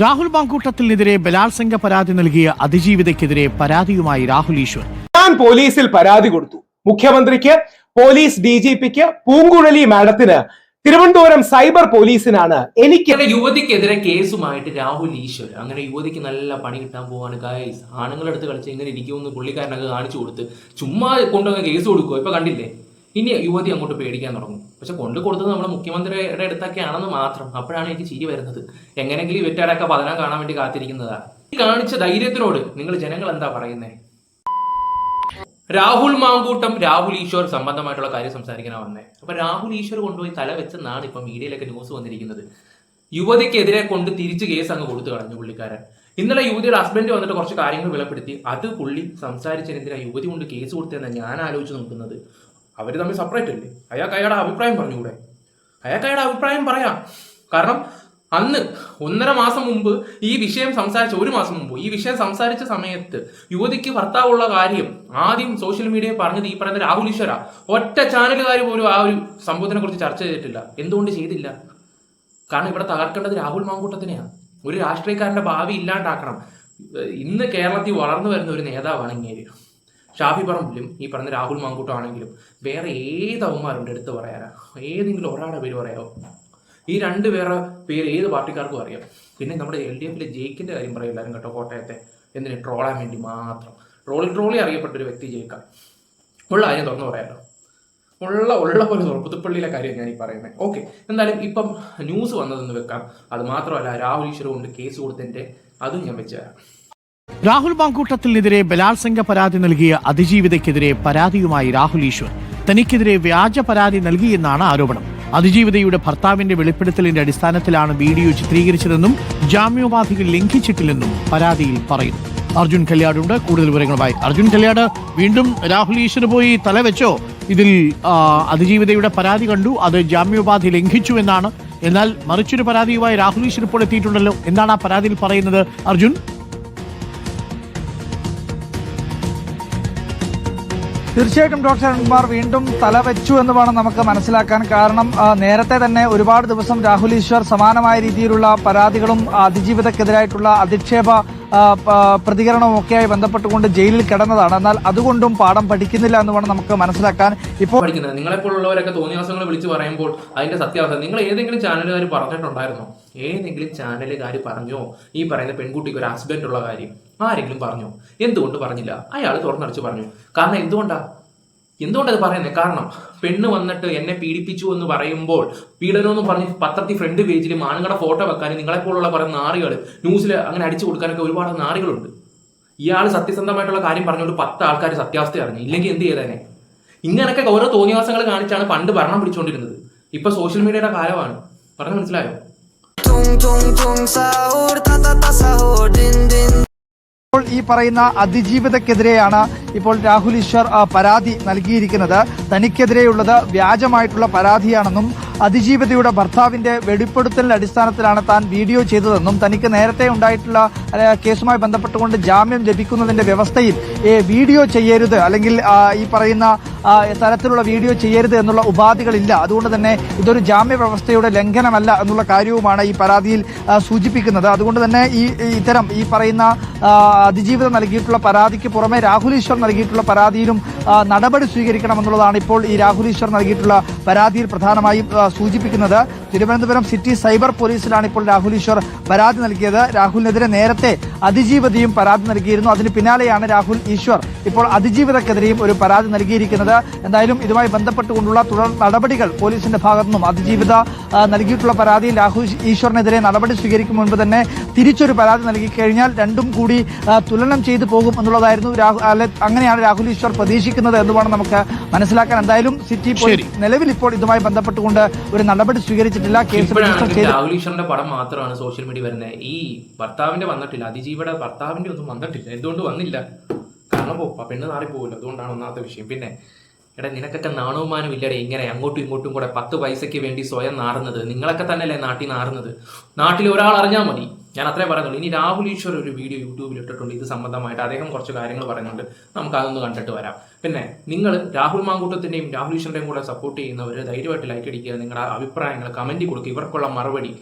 രാഹുൽ മാങ്കൂട്ടത്തിനെതിരെ ബലാത്സംഗ പരാതി നൽകിയ അതിജീവിതയ്ക്കെതിരെ പരാതിയുമായി രാഹുൽ ഈശ്വർ. ഞാൻ പോലീസിൽ പരാതി കൊടുത്തു. മുഖ്യമന്ത്രിക്ക് പോലീസ് ഡി ജി പിക്ക് പൂങ്കുഴലി മാഡത്തിന് തിരുവനന്തപുരം സൈബർ പോലീസിനാണ് എനിക്ക് യുവതിക്കെതിരെ കേസുമായിട്ട് രാഹുൽ ഈശ്വർ. അങ്ങനെ യുവതിക്ക് നല്ല പണി കിട്ടാൻ പോവാണ്. ഗായ്സ് ആണുങ്ങളെടുത്ത് കളിച്ച് ഇങ്ങനെ ഇരിക്കുമെന്ന് പുള്ളിക്കാരനൊക്കെ കാണിച്ചു കൊടുത്ത് ചുമ്മാ കൊണ്ടുവന്ന് കേസ് കൊടുക്കുമോ ഇപ്പൊ കണ്ടില്ലേ? ഇനി യുവതി അങ്ങോട്ട് പേടിക്കാൻ തുടങ്ങും. പക്ഷെ കൊണ്ടു കൊടുത്തത് നമ്മുടെ മുഖ്യമന്ത്രിയുടെ അടുത്തൊക്കെയാണെന്ന് മാത്രം അപ്പോഴാണ് എനിക്ക് ചിരി വരുന്നത്. എങ്ങനെങ്കിലും ഇവറ്റയുടെയൊക്കെ പതനം കാണാൻ വേണ്ടി കാത്തിരിക്കുന്നതാ. ഈ കാണിച്ച ധൈര്യത്തിനോട് നിങ്ങൾ ജനങ്ങൾ എന്താ പറയുന്നേ? രാഹുൽ മാങ്കൂട്ടം രാഹുൽ ഈശ്വർ സംബന്ധമായിട്ടുള്ള കാര്യം സംസാരിക്കാനാണ് വന്നേ. അപ്പൊ രാഹുൽ ഈശ്വർ കൊണ്ടുപോയി തല വെച്ചെന്നാണ് ഇപ്പൊ മീഡിയയിലൊക്കെ ന്യൂസ് വന്നിരിക്കുന്നത്. യുവതിക്കെതിരെ കൊണ്ട് തിരിച്ച് കേസ് അങ്ങ് കൊടുത്തു കളഞ്ഞു പുള്ളിക്കാരൻ. ഇന്നലെ യുവതിയുടെ ഹസ്ബൻഡ് വന്നിട്ട് കുറച്ച് കാര്യങ്ങൾ വിലപ്പെടുത്തി അത് പുള്ളി സംസാരിച്ചതിനെതിരെ യുവതി കൊണ്ട് കേസ് കൊടുത്തതെന്ന് ഞാൻ ആലോചിച്ച് നോക്കുന്നത്. അവർ തമ്മിൽ സെപ്പറേറ്റ് അല്ലേ? അയാൾക്ക് അയാളുടെ അഭിപ്രായം പറഞ്ഞുകൂടെ? അയാൾക്ക് അയാളുടെ അഭിപ്രായം പറയാം. കാരണം അന്ന് ഒന്നര മാസം മുമ്പ് ഈ വിഷയം സംസാരിച്ച ഒരു മാസം മുമ്പ് ഈ വിഷയം സംസാരിച്ച സമയത്ത് യുവതിക്ക് ഭർത്താവുള്ള കാര്യം ആദ്യം സോഷ്യൽ മീഡിയയിൽ പറഞ്ഞത് ഈ പറയുന്ന രാഹുൽ ഈശ്വര. ഒറ്റ ചാനലുകാർ പോലും ആ ഒരു സംഭവത്തിനെ കുറിച്ച് ചർച്ച ചെയ്തിട്ടില്ല. എന്തുകൊണ്ട് ചെയ്തില്ല? കാരണം ഇവിടെ തകർക്കേണ്ടത് രാഹുൽ മാങ്കൂട്ടത്തിനെയാണ് ഒരു രാഷ്ട്രീയക്കാരന്റെ ഭാവി ഇല്ലാണ്ടാക്കണം. ഇന്ന് കേരളത്തിൽ വളർന്നു വരുന്ന ഒരു നേതാവാണ് ഇങ്ങേര്. ഷാഫി പറമ്പിലും ഈ പറഞ്ഞ രാഹുൽ മാങ്കൂട്ടം ആണെങ്കിലും വേറെ ഏത് അവന്മാരുണ്ട് എടുത്ത് പറയാനാ? ഏതെങ്കിലും ഒരാളുടെ പേര് പറയാമോ ഈ രണ്ട് പേരെ പേര് ഏത് പാർട്ടിക്കാർക്കും അറിയാം. പിന്നെ നമ്മുടെ എൽ ഡി എഫിലെ ജയിക്കിന്റെ കാര്യം പറയും എല്ലാവരും കേട്ടോ കോട്ടയത്തെ. എന്തിനു? ട്രോളാൻ വേണ്ടി മാത്രം. ട്രോളി ട്രോളി അറിയപ്പെട്ട ഒരു വ്യക്തി ജയിക്കാം. ഉള്ള കാര്യം തുറന്നു പറയാമല്ലോ ഉള്ള ഉള്ള പോലെ പുതുപ്പള്ളിയിലെ കാര്യം ഞാൻ ഈ പറയുന്നത് ഓക്കെ എന്തായാലും ഇപ്പം ന്യൂസ് വന്നതെന്ന് വെക്കാം. അത് മാത്രമല്ല രാഹുൽ ഈശ്വർ കൊണ്ട് കേസ് കൊടുത്തതിന്റെ അതും ഞാൻ വെച്ച് തരാം. രാഹുൽ മാങ്കൂട്ടത്തിനെതിരെ ബലാത്സംഗ പരാതി നൽകിയ അതിജീവിതയ്ക്കെതിരെ പരാതിയുമായി രാഹുൽ ഈശ്വർ. തനിക്കെതിരെ വ്യാജ പരാതി നൽകിയെന്നാണ് ആരോപണം. അതിജീവിതയുടെ ഭർത്താവിന്റെ വെളിപ്പെടുത്തലിന്റെ അടിസ്ഥാനത്തിലാണ് വീഡിയോ ചിത്രീകരിച്ചതെന്നും ജാമ്യോപാധികൾ ലംഘിച്ചിട്ടില്ലെന്നും പരാതിയിൽ പറയുന്നു. അർജുൻ കല്യാടുണ്ട്. കൂടുതൽ വിവരങ്ങളുമായി അർജുൻ കല്യാട്. വീണ്ടും രാഹുൽ ഈശ്വർ പോയി തലവെച്ചോ? ഇതിൽ അതിജീവിതയുടെ പരാതി കണ്ടു. അത് ജാമ്യോപാധി ലംഘിച്ചു എന്നാണ്. എന്നാൽ മറിച്ചൊരു പരാതിയുമായി രാഹുൽ ഈശ്വർ ഇപ്പോൾ എത്തിയിട്ടുണ്ടല്ലോ. എന്താണ് ആ പരാതിയിൽ പറയുന്നത്? അർജുൻ? തീർച്ചയായിട്ടും ഡോക്ടർ ശരൺകുമാർ വീണ്ടും തലവെച്ചു എന്ന് വേണം നമുക്ക് മനസ്സിലാക്കാൻ. കാരണം നേരത്തെ തന്നെ ഒരുപാട് ദിവസം രാഹുൽ ഈശ്വർ സമാനമായ രീതിയിലുള്ള പരാതികളും അതിജീവിതക്കെതിരായിട്ടുള്ള അധിക്ഷേപ ആ, പ- പ്രതികരണവും ഒക്കെയായി ബന്ധപ്പെട്ടുകൊണ്ട് ജയിലിൽ കിടന്നതാണ്. എന്നാൽ അതുകൊണ്ടും പാഠം പഠിക്കുന്നില്ല എന്ന് വേണം നമുക്ക് മനസ്സിലാക്കാൻ. ഇപ്പോൾ പഠിക്കുന്നത്. നിങ്ങളെപ്പോലുള്ളവരൊക്കെ തോന്നിയാസങ്ങൾ വിളിച്ച് പറയുമ്പോൾ അതിന്റെ സത്യാവസ്ഥ. നിങ്ങൾ ഏതെങ്കിലും ചാനലുകാർ പറഞ്ഞിട്ടുണ്ടായിരുന്നോ? ഏതെങ്കിലും ചാനലുകാർ പറഞ്ഞോ? ഈ പറയുന്ന പെൺകുട്ടിക്ക് ഒരു ഹസ്ബൻഡ് ഉള്ള കാര്യം ആരെങ്കിലും പറഞ്ഞോ? എന്തുകൊണ്ട് പറഞ്ഞില്ല? അയാൾ തുറന്നടിച്ച് പറഞ്ഞു. കാരണം എന്തുകൊണ്ടാ? എന്തുകൊണ്ടത് പറയുന്നത്? കാരണം പെണ്ണ് വന്നിട്ട് എന്നെ പീഡിപ്പിച്ചു എന്ന് പറയുമ്പോൾ പീഡനം എന്ന് പറഞ്ഞ് പത്രത്തിൽ ഫ്രണ്ട് പേജിൽ ആണുങ്ങളുടെ ഫോട്ടോ വെക്കാനും നിങ്ങളെപ്പോലുള്ള പറയുന്ന നാറികൾ ന്യൂസിൽ അങ്ങനെ അടിച്ചു കൊടുക്കാനൊക്കെ ഒരുപാട് നാറികളുണ്ട്. ഇയാൾ സത്യസന്ധമായിട്ടുള്ള കാര്യം പറഞ്ഞുകൊണ്ട് പത്ത് ആൾക്കാർ സത്യാവസ്ഥ അറിഞ്ഞു. ഇല്ലെങ്കിൽ എന്ത് ചെയ്തേനെ? ഇങ്ങനെയൊക്കെ ഓരോ തോന്നിവാസങ്ങൾ കാണിച്ചാണ് പണ്ട് ഭരണം പിടിച്ചുകൊണ്ടിരുന്നത് ഇപ്പൊ സോഷ്യൽ മീഡിയയുടെ കാലമാണ്. പറഞ്ഞു മനസ്സിലായോ? ഇപ്പോൾ ഈ പറയുന്ന അതിജീവിതക്കെതിരെയാണ് ഇപ്പോൾ രാഹുൽ ഈശ്വർ പരാതി നൽകിയിരിക്കുന്നത്. തനിക്കെതിരെയുള്ളത് വ്യാജമായിട്ടുള്ള പരാതിയാണെന്നും അതിജീവിതയുടെ ഭർത്താവിന്റെ വെളിപ്പെടുത്തലിന്റെ അടിസ്ഥാനത്തിലാണ് താൻ വീഡിയോ ചെയ്തതെന്നും തനിക്ക് നേരത്തെ ഉണ്ടായിട്ടുള്ള കേസുമായി ബന്ധപ്പെട്ടുകൊണ്ട് ജാമ്യം ലഭിക്കുന്നതിന്റെ വ്യവസ്ഥയിൽ വീഡിയോ ചെയ്യരുത് അല്ലെങ്കിൽ ഈ പറയുന്ന തരത്തിലുള്ള വീഡിയോ ചെയ്യരുത് എന്നുള്ള ഉപാധികളില്ല. അതുകൊണ്ട് തന്നെ ഇതൊരു ജാമ്യ വ്യവസ്ഥയുടെ ലംഘനമല്ല എന്നുള്ള കാര്യവുമാണ് ഈ പരാതിയിൽ സൂചിപ്പിക്കുന്നത്. അതുകൊണ്ട് തന്നെ ഈ ഇത്തരം ഈ പറയുന്ന അതിജീവിതം നൽകിയിട്ടുള്ള പരാതിക്ക് പുറമെ രാഹുൽ ഈശ്വർ നൽകിയിട്ടുള്ള പരാതിയിലും നടപടി സ്വീകരിക്കണമെന്നുള്ളതാണ് ഇപ്പോൾ ഈ രാഹുൽ ഈശ്വർ നൽകിയിട്ടുള്ള പരാതിയിൽ പ്രധാനമായും സൂചിപ്പിക്കുന്നത്. തിരുവനന്തപുരം സിറ്റി സൈബർ പോലീസിലാണ് ഇപ്പോൾ രാഹുൽ ഈശ്വർ പരാതി നൽകിയത്. രാഹുലിനെതിരെ നേരത്തെ അതിജീവിതയും പരാതി നൽകിയിരുന്നു. അതിന് പിന്നാലെയാണ് രാഹുൽ ഈശ്വർ ഇപ്പോൾ അതിജീവിതക്കെതിരെയും ഒരു പരാതി നൽകിയിരിക്കുന്നത്. എന്തായാലും ഇതുമായി ബന്ധപ്പെട്ടുകൊണ്ടുള്ള തുടർ നടപടികൾ പോലീസിന്റെ ഭാഗത്തു നിന്നും അതിജീവിത നൽകിയിട്ടുള്ള പരാതിയിൽ രാഹുൽ ഈശ്വറിനെതിരെ നടപടി സ്വീകരിക്കും മുൻപ് തന്നെ തിരിച്ചൊരു പരാതി നൽകി കഴിഞ്ഞാൽ രണ്ടും കൂടി തുലനം ചെയ്തു പോകും എന്നുള്ളതായിരുന്നു രാഹുൽ അങ്ങനെയാണ് രാഹുൽ ഈശ്വർ പ്രതീക്ഷിക്കുന്നത് എന്ന് വേണം നമുക്ക് മനസ്സിലാക്കാൻ. എന്തായാലും സിറ്റി പോലീസ് നിലവിൽ ഇപ്പോൾ ഇതുമായി ബന്ധപ്പെട്ടുകൊണ്ട് ഒരു നടപടി സ്വീകരിച്ചിട്ടില്ല. കേസ് രജിസ്റ്റർ ചെയ്ത് രാഹുൽ ഈശ്വറിന്റെ പടം മാത്രമാണ് സോഷ്യൽ മീഡിയ വരുന്നത്. ഈ ഭർത്താവിന്റെ വന്നിട്ടില്ല. അതിജീവിയുടെ ഭർത്താവിന്റെ ഒന്നും വന്നിട്ടില്ല. എന്തുകൊണ്ട് വന്നില്ല? കാരണം പോകും. ആ പെണ്ണ് നാറി പോകുമല്ലോ അതുകൊണ്ടാണ് ഒന്നാമത്തെ വിഷയം. പിന്നെ എടാ നിനക്കൊക്കെ നാണവുമാനം ഇല്ലടേ. ഇങ്ങനെ അങ്ങോട്ടും ഇങ്ങോട്ടും കൂടെ പത്ത് പൈസയ്ക്ക് വേണ്ടി സ്വയം നാറുന്നത്. നിങ്ങളൊക്കെ തന്നെയല്ലേ നാട്ടിൽ നാറുന്നത്? നാട്ടിൽ ഒരാൾ അറിഞ്ഞാൽ മതി. ഞാൻ അത്രേ പറയുന്നുള്ളൂ ഇനി രാഹുൽ ഈശ്വർ ഒരു വീഡിയോ യൂട്യൂബിൽ ഇട്ടിട്ടുണ്ട്. ഇത് സംബന്ധമായിട്ട് അദ്ദേഹം കുറച്ച് കാര്യങ്ങൾ പറയുന്നുണ്ട് നമുക്ക് അതൊന്ന് കണ്ടിട്ട് വരാം. പിന്നെ നിങ്ങൾ രാഹുൽ മാങ്കൂട്ടത്തിന്റെയും രാഹുൽ ഈശ്വറിന്റെയും കൂടെ സപ്പോർട്ട് ചെയ്യുന്നവർ ധൈര്യമായിട്ട് ലൈക്ക് അടിക്കുക. നിങ്ങളുടെ അഭിപ്രായങ്ങൾ കമന്റ് കൊടുക്കുക. ഇവർക്കുള്ള മറുപടി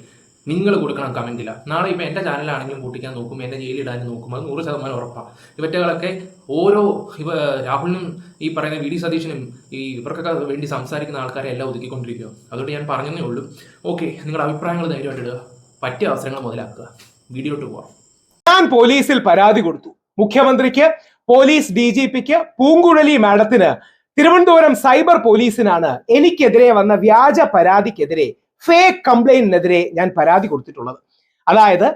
നിങ്ങൾ കൊടുക്കണം കമന്റില്ല നാളെ ഇപ്പം എന്റെ ചാനലാണെങ്കിലും കൂട്ടിക്കാൻ നോക്കും എന്റെ ജയിലിടാൻ നോക്കും അത് നൂറ് ശതമാനം ഉറപ്പാണ് ഇവറ്റകളൊക്കെ ഓരോ ഇവ രാഹുലിനും ഈ പറയുന്ന വി ഡി സതീഷിനും ഈ ഇവർക്കൊക്കെ വേണ്ടി സംസാരിക്കുന്ന ആൾക്കാരെ എല്ലാം ഒതുക്കിക്കൊണ്ടിരിക്കുക അതുകൊണ്ട് ഞാൻ പറഞ്ഞതേ ഉള്ളൂ. ഓക്കെ നിങ്ങളുടെ അഭിപ്രായങ്ങൾ ധൈര്യമായിട്ട് ഇടുക. പറ്റിയ അവസരങ്ങൾ മുതലാക്കുക. വീഡിയോട്ട് പോവാം. ഞാൻ പോലീസിൽ പരാതി കൊടുത്തു. മുഖ്യമന്ത്രിക്ക് പോലീസ് ഡി ജി പിക്ക് പൂങ്കുഴലി മാഡത്തിന് തിരുവനന്തപുരം സൈബർ പോലീസിനാണ് എനിക്കെതിരെ വന്ന വ്യാജ പരാതിക്കെതിരെ ഫേക്ക് കംപ്ലൈന്റിനെതിരെ ഞാൻ പരാതി കൊടുത്തിട്ടുള്ളത്. അതായത്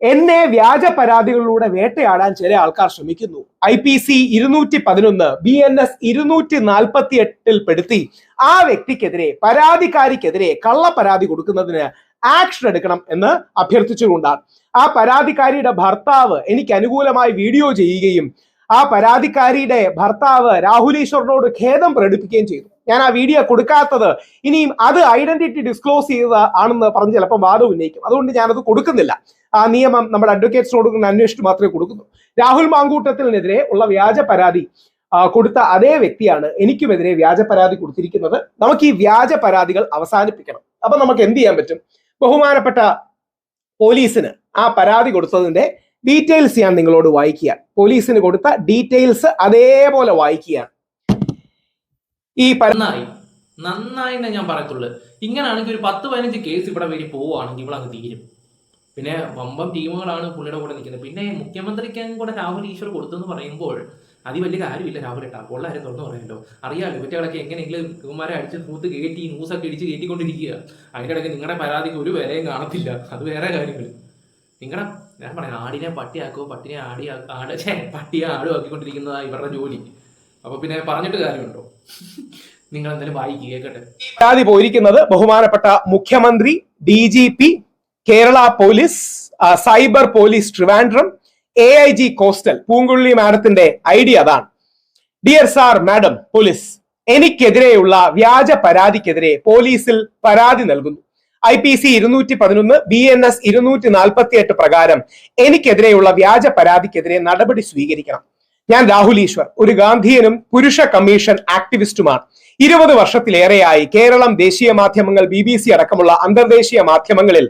എന്നെ വ്യാജ പരാതികളിലൂടെ വേട്ടയാടാൻ ചില ആൾക്കാർ ശ്രമിക്കുന്നു. ഐ പി സി ഇരുന്നൂറ്റി പതിനൊന്ന് ബി എൻ എസ് ഇരുന്നൂറ്റി നാൽപ്പത്തി എട്ടിൽ പെടുത്തി ആ വ്യക്തിക്കെതിരെ പരാതിക്കാരിക്കെതിരെ കള്ള പരാതി കൊടുക്കുന്നതിന് ആക്ഷൻ എടുക്കണം എന്ന് അഭ്യർത്ഥിച്ചുകൊണ്ടാണ് ആ പരാതിക്കാരിയുടെ ഭർത്താവ് എനിക്ക് അനുകൂലമായി വീഡിയോ ചെയ്യുകയും ആ പരാതിക്കാരിയുടെ ഭർത്താവ് രാഹുൽ ഈശ്വറിനോട് ഖേദം പ്രകടിപ്പിക്കുകയും ചെയ്തു. ഞാൻ ആ വീഡിയോ കൊടുക്കാത്തത്. ഇനിയും അത് ഐഡന്റിറ്റി ഡിസ്ക്ലോസ് ചെയ്തത് ആണെന്ന് പറഞ്ഞ് ചിലപ്പോൾ വാദം ഉന്നയിക്കും. അതുകൊണ്ട് ഞാനത് കൊടുക്കുന്നില്ല. ആ നിയമം നമ്മുടെ അഡ്വക്കേറ്റ്സിനോട് അന്വേഷിച്ച് മാത്രമേ കൊടുക്കുന്നു രാഹുൽ മാങ്കൂട്ടത്തിനെതിരെ ഉള്ള വ്യാജ പരാതി കൊടുത്ത അതേ വ്യക്തിയാണ് എനിക്കുമെതിരെ വ്യാജ പരാതി കൊടുത്തിരിക്കുന്നത്. നമുക്ക് ഈ വ്യാജ പരാതികൾ അവസാനിപ്പിക്കണം. അപ്പൊ നമുക്ക് എന്ത് ചെയ്യാൻ പറ്റും? ബഹുമാനപ്പെട്ട പോലീസിന് ആ പരാതി കൊടുത്തതിന്റെ ഡീറ്റെയിൽസ് ഞാൻ നിങ്ങളോട് വായിക്കുക പോലീസിന് കൊടുത്ത ഡീറ്റെയിൽസ് അതേപോലെ വായിക്കുക ഈ നന്നായി. നന്നായി ഞാൻ പറയത്തുള്ളൂ. ഇങ്ങനെയാണെങ്കിൽ ഒരു പത്ത് പതിനഞ്ച് കേസ് ഇവിടെ വരി പോവുകയാണെങ്കിൽ ഇവിടെ അങ്ങ് തീരും. പിന്നെ വമ്പം ടീമുകളാണ് പുള്ളിയുടെ കൂടെ നിൽക്കുന്നത്. പിന്നെ മുഖ്യമന്ത്രിക്കും കൂടെ രാഹുൽ ഈശ്വർ കൊടുത്തെന്ന് പറയുമ്പോൾ അതി വലിയ കാര്യമില്ല രാഹുൽ ഏട്ടാ. ഉള്ള ആരും തുറന്നു പറയാമല്ലോ അറിയാമല്ലോ ഇവറ്റകളൊക്കെ എങ്ങനെയെങ്കിലും ഇവന്മാരെ അടിച്ച് കൂത്ത് കയറ്റി ന്യൂസൊക്കെ ഇടിച്ച് കയറ്റിക്കൊണ്ടിരിക്കുക. അതിന്റെ ഇടയ്ക്ക് നിങ്ങളുടെ പരാതിക്ക് ഒരു വിലയും കാണത്തില്ല. അത് വേറെ കാര്യങ്ങൾ. നിങ്ങളുടെ ഞാൻ പറയാം ആടിനെ പട്ടിയാക്കോ പട്ടിനെ ആടി ആട് പട്ടിയെ ആടും ആക്കിക്കൊണ്ടിരിക്കുന്നതാണ് ഇവരുടെ ജോലി. അപ്പൊ പിന്നെ പറഞ്ഞിട്ട് കാര്യമുണ്ടോ? നിങ്ങൾ എന്തായാലും വായിക്കുക കേൾക്കട്ടെ പരാതി പോയിരിക്കുന്നത് ബഹുമാനപ്പെട്ട മുഖ്യമന്ത്രി D G P Kerala police cyber police Trivandrum A I G coastal Poonkuzhali മാഡത്തിന്റെ ഐഡിയ അതാണ്. ഡിയർ സാർ മാഡം പോലീസ് എനിക്കെതിരെയുള്ള വ്യാജ പരാതിക്കെതിരെ പോലീസിൽ പരാതി നൽകുന്നു. ഐ പി സി ഇരുന്നൂറ്റി പതിനൊന്ന് ബി എൻ എസ് ഇരുന്നൂറ്റി നാൽപ്പത്തി എട്ട് പ്രകാരം എനിക്കെതിരെയുള്ള വ്യാജ പരാതിക്കെതിരെ നടപടി സ്വീകരിക്കണം. ഞാൻ രാഹുൽ ഈശ്വർ ഒരു ഗാന്ധിയനും പുരുഷ കമ്മീഷൻ ആക്ടിവിസ്റ്റുമാണ്. ഇരുപത് വർഷത്തിലേറെയായി കേരളം ദേശീയ മാധ്യമങ്ങൾ ബി ബി സി അടക്കമുള്ള അന്തർദേശീയ മാധ്യമങ്ങളിൽ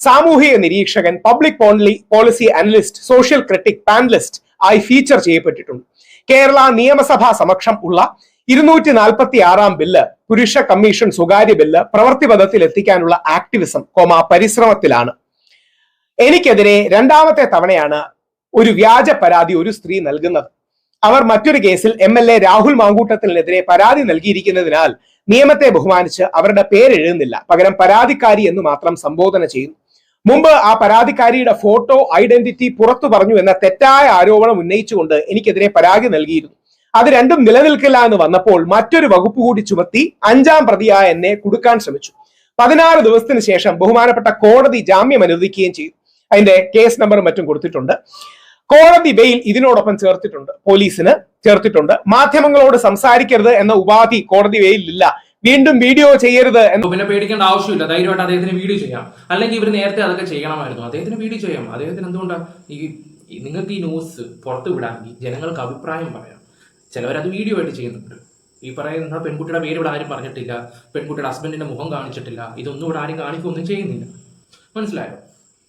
സാമൂഹിക നിരീക്ഷകൻ public policy analyst social critic panelist ആയി ഫീച്ചർ ചെയ്യപ്പെട്ടിട്ടുണ്ട്. കേരള നിയമസഭാ സമക്ഷം ഉള്ള ഇരുന്നൂറ്റി നാൽപ്പത്തി ആറാം ബില്ല് പുരുഷ കമ്മീഷൻ സ്വകാര്യ ബില്ല് പ്രവൃത്തിപഥത്തിൽ എത്തിക്കാനുള്ള ആക്ടിവിസം കോമ പരിശ്രമത്തിലാണ്. എനിക്കെതിരെ രണ്ടാമത്തെ തവണയാണ് ഒരു വ്യാജ പരാതി ഒരു സ്ത്രീ നൽകുന്നത്. അവർ മറ്റൊരു കേസിൽ എം എൽ എ രാഹുൽ മാങ്കൂട്ടത്തിനെതിരെ പരാതി നൽകിയിരിക്കുന്നതിനാൽ നിയമത്തെ ബഹുമാനിച്ച് അവരുടെ പേരെഴുതുന്നില്ല. പകരം പരാതിക്കാരി എന്ന് മാത്രം സംബോധന ചെയ്യുന്നു മുമ്പ് ആ പരാതിക്കാരിയുടെ ഫോട്ടോ ഐഡന്റിറ്റി പുറത്തു പറഞ്ഞു എന്ന തെറ്റായ ആരോപണം ഉന്നയിച്ചുകൊണ്ട് എനിക്കെതിരെ പരാതി നൽകിയിരുന്നു. അത് രണ്ടും നിലനിൽക്കില്ല എന്ന് വന്നപ്പോൾ മറ്റൊരു വകുപ്പ് കൂടി ചുമത്തി അഞ്ചാം പ്രതിയായ എന്നെ കുടുക്കാൻ ശ്രമിച്ചു. പതിനാറ് ദിവസത്തിന് ശേഷം ബഹുമാനപ്പെട്ട കോടതി ജാമ്യം അനുവദിക്കുകയും ചെയ്തു അതിന്റെ കേസ് നമ്പറും മറ്റും കൊടുത്തിട്ടുണ്ട്. കോടതി ബെയിൽ ഇതിനോടൊപ്പം ചേർത്തിട്ടുണ്ട്. പോലീസിന് ചേർത്തിട്ടുണ്ട്. മാധ്യമങ്ങളോട് സംസാരിക്കരുത് എന്ന ഉപാധി കോടതി ബെയിലില്ല വീണ്ടും വീഡിയോ ചെയ്യരുത് പിന്നെ പേടിക്കേണ്ട ആവശ്യമില്ല. ധൈര്യമായിട്ട് അദ്ദേഹത്തിന് വീഡിയോ ചെയ്യാം. അല്ലെങ്കിൽ ഇവർ നേരത്തെ അതൊക്കെ ചെയ്യണമായിരുന്നു. അദ്ദേഹത്തിന് വീഡിയോ ചെയ്യാം. അദ്ദേഹത്തിന് എന്തുകൊണ്ടാണ് ഈ നിങ്ങൾക്ക് ഈ ന്യൂസ് പുറത്ത് വിടാമെങ്കിൽ ജനങ്ങൾക്ക് അഭിപ്രായം പറയാം. ചിലവരത് വീഡിയോ ആയിട്ട് ചെയ്യുന്നുണ്ട്. ഈ പറയുന്ന പെൺകുട്ടിയുടെ പേര് ഇവിടെ ആരും പറഞ്ഞിട്ടില്ല. പെൺകുട്ടിയുടെ ഹസ്ബൻഡിന്റെ മുഖം കാണിച്ചിട്ടില്ല. ഇതൊന്നും ഇവിടെ ആരും കാണിക്കുകയൊന്നും ചെയ്യുന്നില്ല. മനസ്സിലായോ?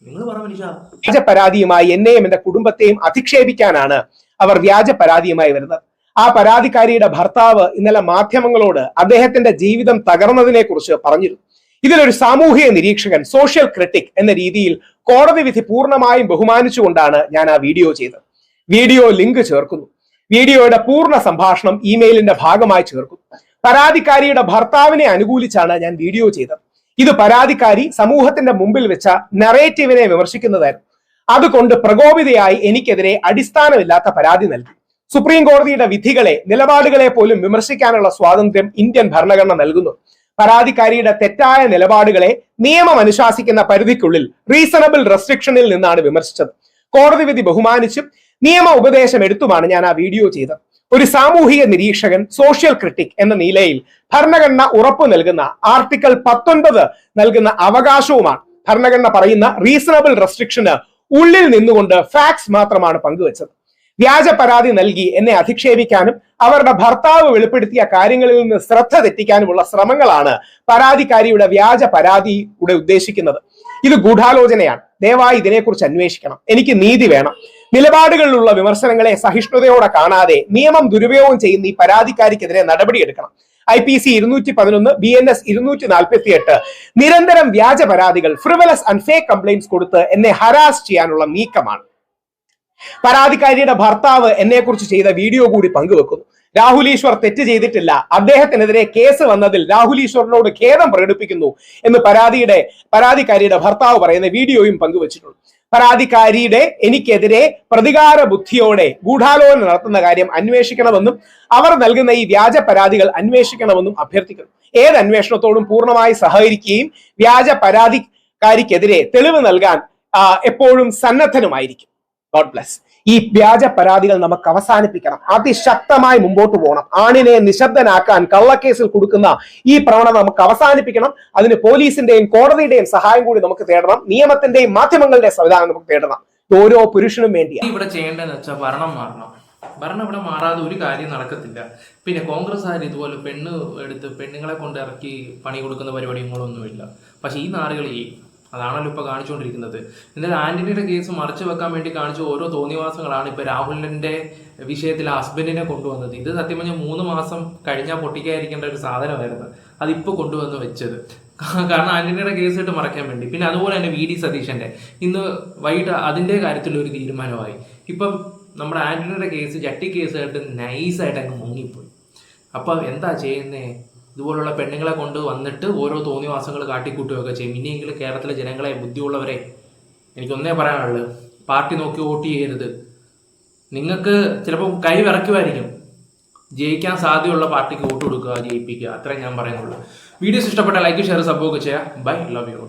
വ്യാജ പരാതിയുമായി എന്നെയും എന്റെ കുടുംബത്തെയും അധിക്ഷേപിക്കാനാണ് അവർ വ്യാജ പരാതിയുമായി വരുന്നത്. ആ പരാതിക്കാരിയുടെ ഭർത്താവ് ഇന്നലെ മാധ്യമങ്ങളോട് അദ്ദേഹത്തിന്റെ ജീവിതം തകർന്നതിനെ കുറിച്ച് പറഞ്ഞിരുന്നു. ഇതിലൊരു സാമൂഹിക നിരീക്ഷകൻ സോഷ്യൽ ക്രിട്ടിക് എന്ന രീതിയിൽ കോടതി വിധി പൂർണമായും ബഹുമാനിച്ചുകൊണ്ടാണ് ഞാൻ ആ വീഡിയോ ചെയ്തത്. വീഡിയോ ലിങ്ക് ചേർക്കുന്നു. വീഡിയോയുടെ പൂർണ സംഭാഷണം ഇമെയിലിന്റെ ഭാഗമായി ചേർക്കുന്നു. പരാതിക്കാരിയുടെ ഭർത്താവിനെ അനുകൂലിച്ചാണ് ഞാൻ വീഡിയോ ചെയ്തത്. ഇത് പരാതിക്കാരി സമൂഹത്തിന്റെ മുമ്പിൽ വെച്ച നറേറ്റീവിനെ വിമർശിക്കുന്നതായിരുന്നു. അതുകൊണ്ട് പ്രകോപിതയായി എനിക്കെതിരെ അടിസ്ഥാനമില്ലാത്ത പരാതി നൽകി. സുപ്രീം കോടതിയുടെ വിധികളെ നിലപാടുകളെ പോലും വിമർശിക്കാനുള്ള സ്വാതന്ത്ര്യം ഇന്ത്യൻ ഭരണഘടന നൽകുന്നു. പരാതിക്കാരിയുടെ തെറ്റായ നിലപാടുകളെ നിയമം അനുശാസിക്കുന്ന പരിധിക്കുള്ളിൽ റീസണബിൾ റെസ്ട്രിക്ഷനിൽ നിന്നാണ് വിമർശിച്ചത്. കോടതി വിധി ബഹുമാനിച്ചും നിയമ ഉപദേശം എടുത്തുമാണ് ഞാൻ ആ വീഡിയോ ചെയ്തത്. ഒരു സാമൂഹിക നിരീക്ഷകൻ സോഷ്യൽ ക്രിട്ടിക് എന്ന നിലയിൽ ഭരണഘടന ഉറപ്പു നൽകുന്ന ആർട്ടിക്കിൾ പത്തൊൻപത് നൽകുന്ന അവകാശവുമാണ്. ഭരണഘടന പറയുന്ന റീസണബിൾ റെസ്ട്രിക്ഷന് ഉള്ളിൽ നിന്നുകൊണ്ട് ഫാക്ട്സ് മാത്രമാണ് പങ്കുവച്ചത്. വ്യാജ പരാതി നൽകി എന്നെ അധിക്ഷേപിക്കാനും അവരുടെ ഭർത്താവ് വെളിപ്പെടുത്തിയ കാര്യങ്ങളിൽ നിന്ന് ശ്രദ്ധ തെറ്റിക്കാനുമുള്ള ശ്രമങ്ങളാണ് പരാതിക്കാരിയുടെ വ്യാജ പരാതിയുടെ ഉദ്ദേശിക്കുന്നത്. ഇത് ഗൂഢാലോചനയാണ്. ദയവായി ഇതിനെക്കുറിച്ച് അന്വേഷിക്കണം. എനിക്ക് നീതി വേണം. നിലപാടുകളിലുള്ള വിമർശനങ്ങളെ സഹിഷ്ണുതയോടെ കാണാതെ നിയമം ദുരുപയോഗം ചെയ്യുന്ന ഈ പരാതിക്കാരിക്കെതിരെ നടപടിയെടുക്കണം ഐ പി സി ഇരുന്നൂറ്റി പതിനൊന്ന് ബി എൻ എസ് ഇരുന്നൂറ്റി നാൽപ്പത്തി എട്ട് നിരന്തരം വ്യാജ പരാതികൾ ഫ്രിവലസ് ആൻഡ് ഫേക്ക് കംപ്ലൈന്റ്സ് കൊടുത്ത് എന്നെ ഹരാസ് ചെയ്യാനുള്ള നീക്കമാണ്. പരാതിക്കാരിയുടെ ഭർത്താവ് എന്നെ കുറിച്ച് ചെയ്ത വീഡിയോ കൂടി പങ്കുവെക്കുന്നു. രാഹുൽ ഈശ്വർ തെറ്റ് ചെയ്തിട്ടില്ല. അദ്ദേഹത്തിനെതിരെ കേസ് വന്നതിൽ രാഹുൽ ഈശ്വറിനോട് ഖേദം പ്രകടിപ്പിക്കുന്നു എന്ന് പരാതിയുടെ പരാതിക്കാരിയുടെ ഭർത്താവ് പറയുന്ന വീഡിയോയും പങ്കുവച്ചിട്ടുണ്ട്. പരാതിക്കാരിയുടെ എനിക്കെതിരെ പ്രതികാര ബുദ്ധിയോടെ ഗൂഢാലോചന നടത്തുന്ന കാര്യം അന്വേഷിക്കണമെന്നും അവർ നൽകുന്ന ഈ വ്യാജ പരാതികൾ അന്വേഷിക്കണമെന്നും അഭ്യർത്ഥിക്കുന്നു. ഏത് അന്വേഷണത്തോടും പൂർണമായി സഹകരിക്കുകയും വ്യാജ പരാതിക്കാരിക്കെതിരെ തെളിവ് നൽകാൻ എപ്പോഴും സന്നദ്ധനുമായിരിക്കും. ഗോഡ് ബ്ലസ് ഈ വ്യാജ പരാതികൾ നമുക്ക് അവസാനിപ്പിക്കണം. അതിശക്തമായി മുമ്പോട്ട് പോകണം. ആണിനെ നിശബ്ദനാക്കാൻ കള്ളക്കേസിൽ കൊടുക്കുന്ന ഈ പ്രവണത നമുക്ക് അവസാനിപ്പിക്കണം. അതിന് പോലീസിന്റെയും കോടതിയുടെയും സഹായം കൂടി നമുക്ക് തേടണം. നിയമത്തിന്റെയും മാധ്യമങ്ങളുടെയും സംവിധാനം നമുക്ക് തേടണം. ഓരോ പുരുഷനും വേണ്ടിയാണ് ഇവിടെ ചെയ്യേണ്ടതെന്ന് വെച്ചാൽ ഭരണം മാറണം. ഭരണം ഇവിടെ മാറാതെ ഒരു കാര്യം നടക്കത്തില്ല. പിന്നെ കോൺഗ്രസ് ആര് ഇതുപോലെ പെണ്ണ് എടുത്ത് പെണ്ണുങ്ങളെ കൊണ്ട് ഇറക്കി പണി കൊടുക്കുന്ന പരിപാടികളൊന്നുമില്ല. പക്ഷെ ഈ നാടുകൾ ഈ അതാണല്ലോ ഇപ്പൊ കാണിച്ചുകൊണ്ടിരിക്കുന്നത്. എന്നാൽ ആന്റണിയുടെ കേസ് മറച്ചു വെക്കാൻ വേണ്ടി കാണിച്ച ഓരോ തോന്നിവാസങ്ങളാണ് ഇപ്പൊ രാഹുലിന്റെ വിഷയത്തിൽ ഹസ്ബൻഡിനെ കൊണ്ടുവന്നത്. ഇത് സത്യം പറഞ്ഞാൽ മൂന്ന് മാസം കഴിഞ്ഞാൽ പൊട്ടിക്കാതിരിക്കേണ്ട ഒരു സാധനമായിരുന്നു. അതിപ്പോ കൊണ്ടുവന്ന് വെച്ചത്. കാരണം ആന്റണിയുടെ കേസ് ഇട്ട് മറയ്ക്കാൻ വേണ്ടി. പിന്നെ അതുപോലെ തന്നെ വി ഡി സതീശന്റെ. ഇന്ന് വൈകിട്ട് അതിന്റെ കാര്യത്തിൽ ഒരു തീരുമാനമായി. ഇപ്പം നമ്മുടെ ആന്റണിയുടെ കേസ് ജട്ടി കേസ് കേസായിട്ട് നൈസായിട്ട് അങ്ങ് മുങ്ങിപ്പോയി. അപ്പം എന്താ ചെയ്യുന്നേ? ഇതുപോലുള്ള പെണ്ണുങ്ങളെ കൊണ്ട് വന്നിട്ട് ഓരോ തോന്നിവാസങ്ങൾ കാട്ടിക്കൂട്ടുകയൊക്കെ ചെയ്യും. ഇനിയെങ്കിലും കേരളത്തിലെ ജനങ്ങളെ ബുദ്ധിയുള്ളവരെ എനിക്കൊന്നേ പറയാനുള്ളൂ പാർട്ടി നോക്കി വോട്ട് ചെയ്യരുത്. നിങ്ങൾക്ക് ചിലപ്പോൾ കൈ വിറയ്ക്കുമായിരിക്കും. ജയിക്കാൻ സാധ്യതയുള്ള പാർട്ടിക്ക് വോട്ട് കൊടുക്കുക ജയിപ്പിക്കുക അത്രേ ഞാൻ പറയുന്നുള്ളൂ. വീഡിയോസ് ഇഷ്ടപ്പെട്ട ലൈക്ക് ഷെയർ സപ്പോർട്ട് ചെയ്യുക. Bye love you